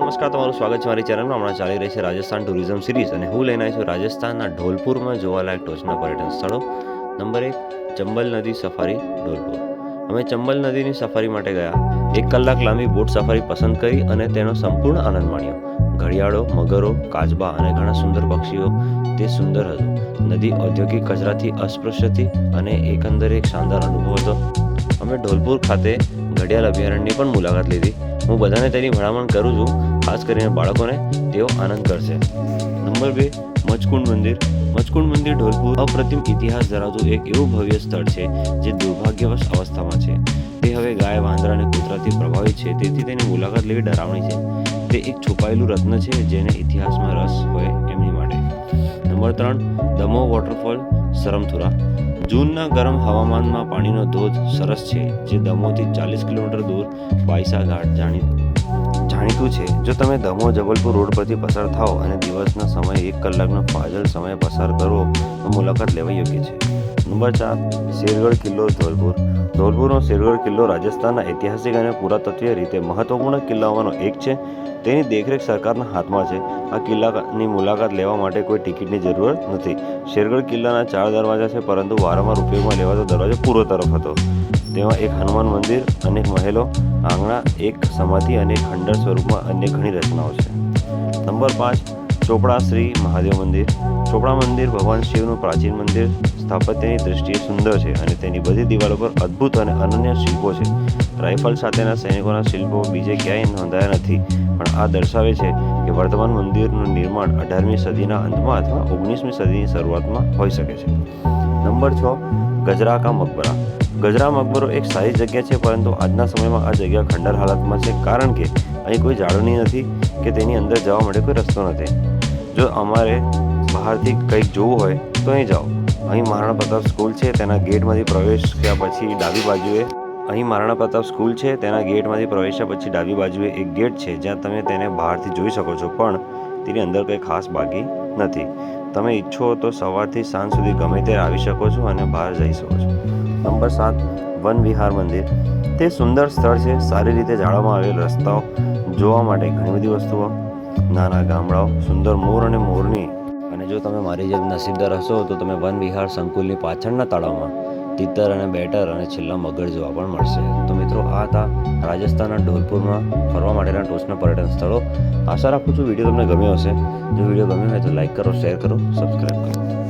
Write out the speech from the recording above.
નમસ્કાર, તમારું સ્વાગત છે મારી ચેનલમાં. હમણાં ચાલી રહી છે રાજસ્થાન ટુરિઝમ સિરીઝ અને હું લઈને આવ્યો છું રાજસ્થાનના ઢોલપુરમાં જોવાલાયક ટોચના પર્યટન સ્થળો. નંબર એક, ચંબલ નદી સફારી, ઢોલપુર. અમે ચંબલ નદીની સફારી માટે ગયા. એક કલાક લાંબી બોટ સફારી પસંદ કરી અને તેનો સંપૂર્ણ આનંદ માણ્યો. ઘડિયાળો, મગરો, કાચબા અને ઘણા સુંદર પક્ષીઓ. તે સુંદર હતું. નદી ઔદ્યોગિક કચરાથી અસ્પૃશ્ય હતી અને એકંદરે એક શાનદાર અનુભવ હતો. અમે ઢોલપુર ખાતે ઘડિયાળ અભયારણ્યની પણ મુલાકાત લીધી. હું બધાને તેની ભલામણ કરું છું, ખાસ કરીને બાળકોને, તેઓ આનંદ કરશે. નંબર બે મચકુંડ મંદિર. મચકુંડ મંદિર ઢોલપુર અપ્રતિમ ઇતિહાસ ધરાવતું એક એવું ભવ્ય સ્થળ છે, જે દુર્ભાગ્યવશ અવસ્થામાં છે. તે હવે ગાય, વાંદરા અને કૂતરાથી પ્રભાવિત છે, તેથી તેની મુલાકાત લેવી ડરાવણી છે. તે એક છુપાયેલું રત્ન છે, જેને ઇતિહાસમાં રસ હોય એમની માટે. નંબર ત્રણ, દમો વોટરફોલ સરમથુરા જૂનના ગરમ હવામાનમાં પાણીનો ધોધ સરસ છે, જે દમોથી ચાલીસ કિલોમીટર દૂર બાયસા ઘાટ જાણી જાણીતું છે, જો તમે દમો જબલપુર રોડ પરથી પસાર થાઓ અને દિવસના સમયે એક કલાકનો ફાજલ સમય પસાર કરો, તો મુલાકાત લેવા યોગ્ય છે. નંબર ચાર, શેરગઢ કિલ્લો, ધોલપુર. ધોલપુરનો શેરગઢ કિલ્લો રાજસ્થાનના ઐતિહાસિક અને પુરાતત્વીય રીતે મહત્વપૂર્ણ કિલ્લાઓમાંનો એક છે. તેની દેખરેખ સરકારના હાથમાં છે. આ કિલ્લાની મુલાકાત લેવા માટે કોઈ ટિકિટની જરૂરત નથી. શેરગઢ કિલ્લાના ચાર દરવાજા છે, પરંતુ વારંવાર ઉપયોગમાં લેવાતો દરવાજો પૂર્વ તરફ હતો. તેમાં એક હનુમાન મંદિર, અનેક મહેલો, આંગણા, એક સમાધિ અને ખંડર સ્વરૂપમાં અન્ય ઘણી રચનાઓ છે. નંબર પાંચ, ચોપડા શ્રી મહાદેવ મંદિર. ચોપડા મંદિર ભગવાન શિવનું પ્રાચીન મંદિર સ્થાપત્યની દૃષ્ટિએ સુંદર છે અને તેની બધી દિવાલો પર અદ્ભુત અને અનન્ય શિલ્પો છે. રાઇફલ સાથેના સૈનિકોના શિલ્પો બીજે ક્યાંય નોંધાયા નથી, પણ આ દર્શાવે છે કે વર્તમાન મંદિરનું નિર્માણ અઢારમી સદીના અંતમાં અથવા ઓગણીસમી સદીની શરૂઆતમાં હોઈ શકે છે. નંબર છ, ગજરા કા મકબરા. ગજરા મકબરો એક સારી જગ્યા છે, પરંતુ આજના સમયમાં આ જગ્યા ખંડર હાલતમાં છે, કારણ કે અહીં કોઈ જાળવણી નથી કે તેની અંદર જવા માટે કોઈ રસ્તો નથી. જો અમારે બહારથી કંઈક જોવું હોય તો અહીં જાઓ. અહીં મહારાણા પ્રતાપ સ્કૂલ છે, તેના ગેટમાંથી પ્રવેશ થયા પછી ડાબી બાજુએ અહીં મહારાણા પ્રતાપ સ્કૂલ છે, તેના ગેટમાંથી પ્રવેશ્યા પછી ડાબી બાજુએ એક ગેટ છે, જ્યાં તમે તેને બહારથી જોઈ શકો છો, પણ તેની અંદર કંઈ ખાસ બાકી નથી. તમે ઈચ્છો તો સવારથી સાંજ સુધી ગમે ત્યારે આવી શકો છો અને બહાર જઈ શકો છો. નંબર સાત, વન વિહાર મંદિર. તે સુંદર સ્થળ છે, સારી રીતે જાળવવામાં આવેલ રસ્તાઓ જોવા માટે ઘણી બધી વસ્તુઓ, નાના ગામડાઓ, સુંદર મોર અને મોરની અને જો તમે મારી જેમ નસીબદાર હશો, તો તમે વન વિહાર સંકુલની પાછળના તળાવમાં તિતર અને બેટર અને છેલ્લા મગર જોવા પણ મળશે. તો મિત્રો, આ હતા રાજસ્થાનના ઢોલપુરમાં ફરવા માટેના ટોચના પર્યટન સ્થળો. આશા રાખું છું વીડિયો તમને ગમ્યો હશે. જો વીડિયો ગમ્યો હોય તો લાઈક કરો, શેર કરો, સબસ્ક્રાઈબ કરો.